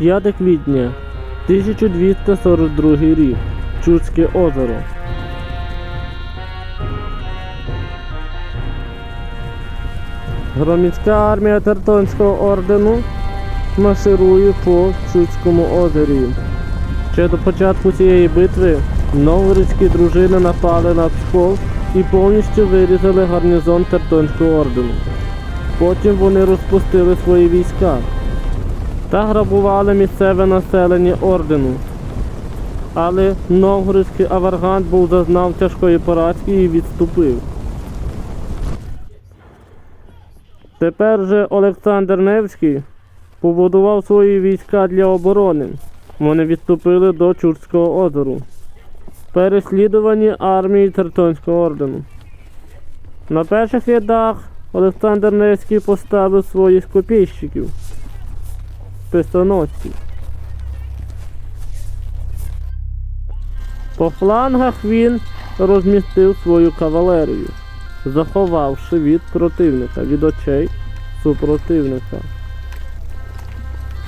5 квітня 1242 рік. Чудське озеро. Громадська армія Тертонського ордену марширує по Чудському озері. Ще до початку цієї битви новгородські дружини напали на Псков і повністю вирізали гарнізон Тертонського ордену. Потім вони розпустили свої війська та грабували місцеве населення ордену. Але новгородський аваргант був зазнав тяжкої поразки і відступив. Тепер же Олександр Невський побудував свої війська для оборони. Вони відступили до Чурського озеру. Переслідувані армії Тертонського ордену. На перших рядах Олександр Невський поставив своїх копійщиків, писоносців. По флангах він розмістив свою кавалерію, заховавши від противника, від очей супротивника.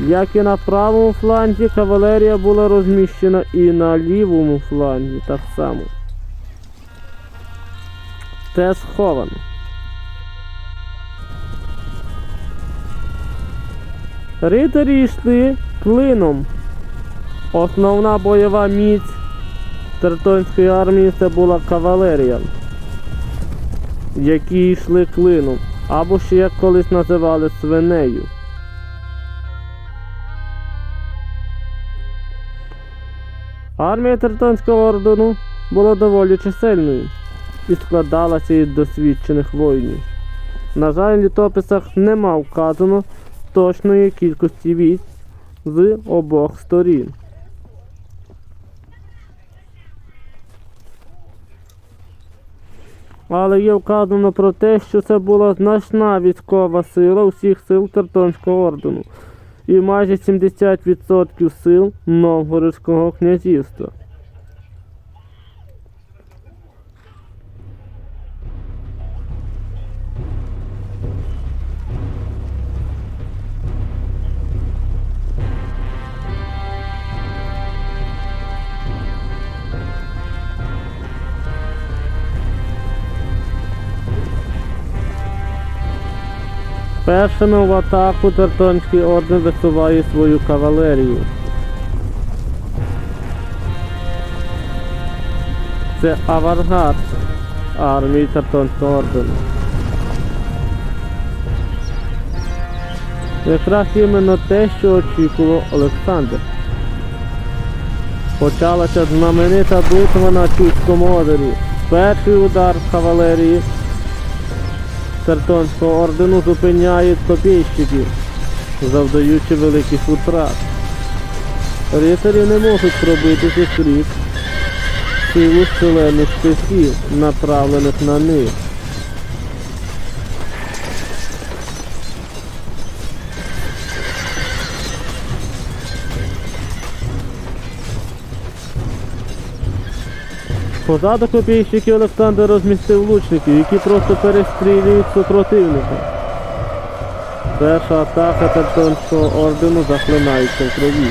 Як і на правому фланзі, кавалерія була розміщена і на лівому фланзі так само. Це сховано. Ритарі йшли клином. Основна бойова міць Тертонської армії це була кавалерія, які йшли клином, або ще як колись називали свинею. Армія Тертонського ордену була доволі чисельною і складалася із досвідчених воїнів. На жаль, в літописах нема вказано точної кількості військ з обох сторін. Але є вказано про те, що це була значна військова сила усіх сил Тертонського ордену і майже 70% сил Новгородського князівства. Першими в атаку Тертонський орден висуває свою кавалерію. Це авангард армії Тертонського ордену. Якраз іменно те, що очікував Олександр. Почалася знаменита битва на Чудському озері. Перший удар кавалерії Тертонського ордену зупиняють копійщиків, завдаючи великих втрат. Рицарі не можуть пробитися крізь силу шалених штифів, направлених на них. Позаду копійщиків Олександр розмістив лучників, які просто перестрілюють супротивника. Перша атака Тертонського ордену захлинається в крові.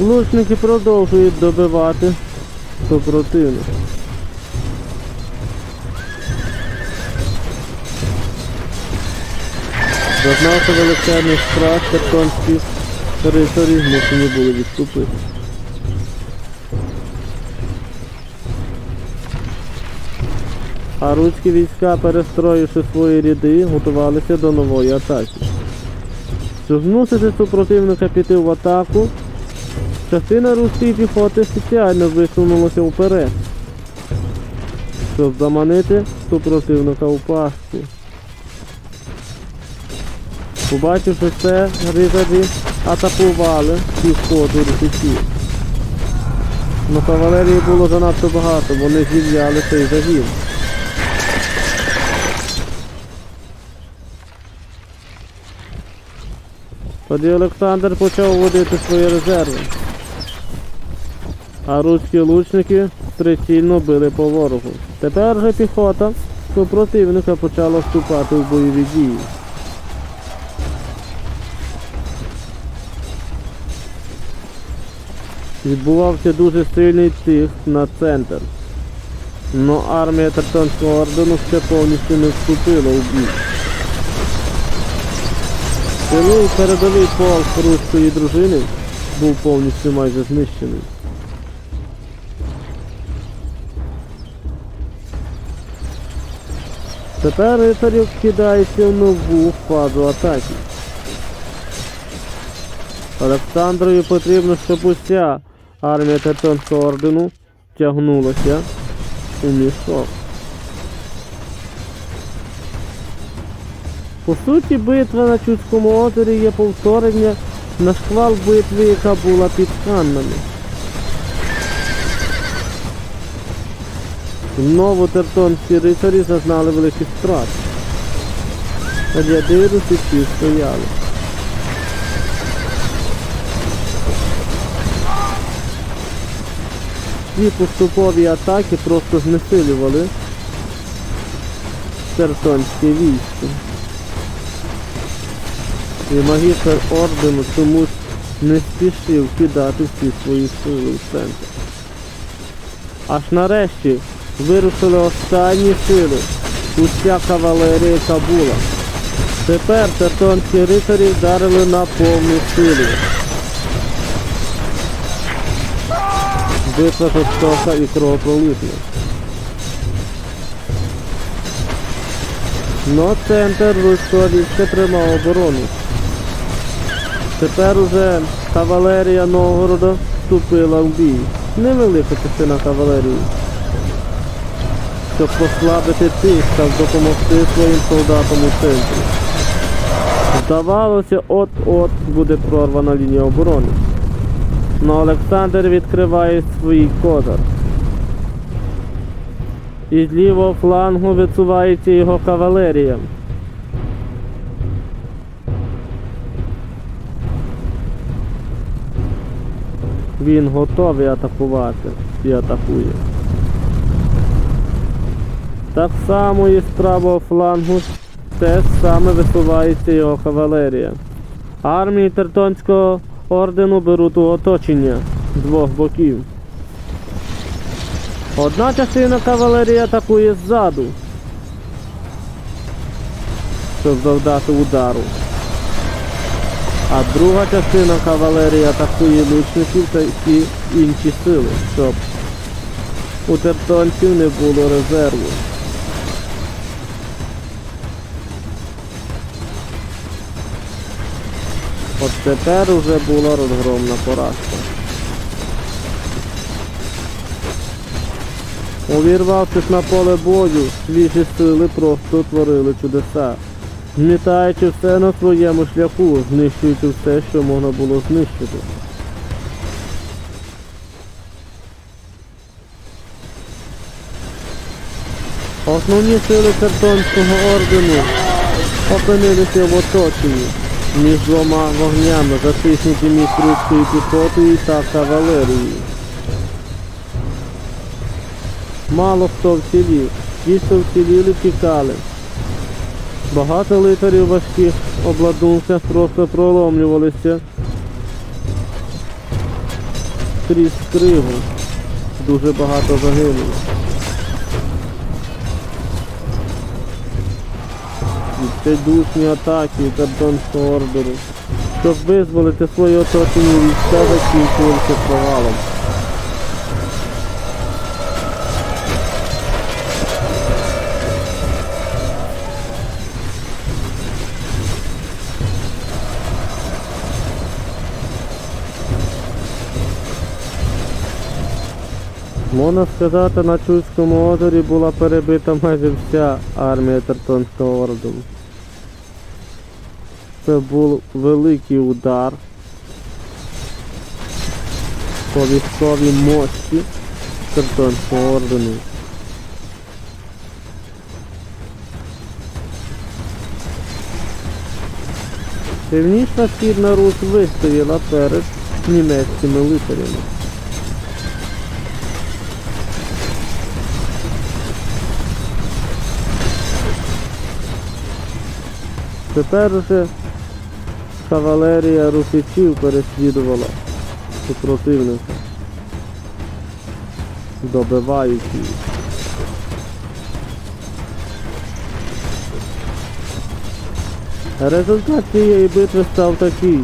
Лучники продовжують добивати супротивника. Величезний страх, тертонські рицарі змушені були відступити. А руські війська, перестроївши свої ряди, готувалися до нової атаки. Щоб змусити супротивника піти в атаку, частина руської піхоти спеціально висунулася вперед, щоб заманити супротивника у пастку. Побачивши це, ризаді атакували півходу русичів. Но кавалерії було занадто багато, вони зів'яли цей загін. Тоді Олександр почав вводити свої резерви. А руські лучники прицільно били по ворогу. Тепер же піхота тертонського противника почало вступати в бойові дії. Відбувався дуже сильний тиск на центр. Но армія Тертонського ордену ще повністю не вступила у бій. Тилий передовий полк руської дружини був повністю майже знищений. Тепер рицарів кидається в нову фазу атаки. Олександрові потрібно, щоб уся армія Тертонського ордену тягнулася у мішок. По суті, битва на Чудському озері є повторення на шквал битви, яка була під Каннами. Новотертонські рицарі зазнали великих втрат. Ряди русичів стояли. Ці поступові атаки просто знесилювали Тертонське військо. І магістр ордену чомусь не спішив кидати всі свої сили в центр. Аж нарешті вирушили останні сили, уся кавалерія яка була. Тепер тертонські рицарі вдарили на повну силу. Битва жорстока і кровопролитна. Но центр руського війська тримав оборону. Тепер уже кавалерія Новгорода вступила в бій. Невелика частина кавалерії. Щоб послабити тих та допомогти своїм солдатам у центрі. Здавалося, от-от буде прорвана лінія оборони. Но Олександр відкриває свій козир. І з лівого флангу висувається його кавалерія. Він готовий атакувати і атакує. Так само і з правого флангу теж саме висувається його кавалерія. Армії Тертонського ордену беруть у оточення з двох боків. Одна частина кавалерії атакує ззаду, щоб завдати удару. А друга частина кавалерії атакує лучників та інші сили, щоб у тертонців не було резерву. От тепер уже була розгромна поразка. Увірвавшись на поле бою, свіжі сили просто творили чудеса, змітаючи все на своєму шляху, знищуючи все, що можна було знищити. Основні сили Картонського ордену опинилися в оточенні між двома вогнями, затиснуті між руською піхотою та кавалерією. Мало хто вцілів, ті, що вціліли, тікали. Багато литарів важких обладунках просто проломлювалися крізь скригу. Дуже багато загинуло. Відчайдушні атаки Картонського ордеру. Щоб визволити своє оточення війська закінчувалися провалом. Можна сказати, на Чуйському озері була перебита майже вся армія Тартонського ордену. Це був великий удар по військовій мощі Тартонського ордену. Північна східна Русь вистояла перед німецькими лицарями. Тепер уже кавалерія русичів переслідувала супротивника, добиваючи їх. Результат цієї битви став такий.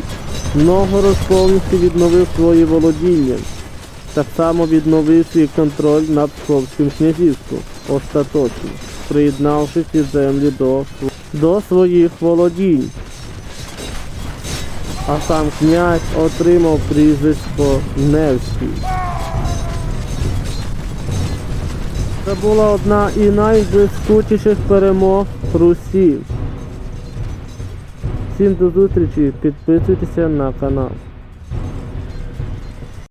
Новгород повністю відновив свої володіння. Так само відновив свій контроль над Псковським князівством остаточно, приєднавши ці землі до, до своїх володінь. А сам князь отримав прізвисько Невський. Це була одна і найблискучіших перемог Русі. Всім до зустрічі, підписуйтеся на канал.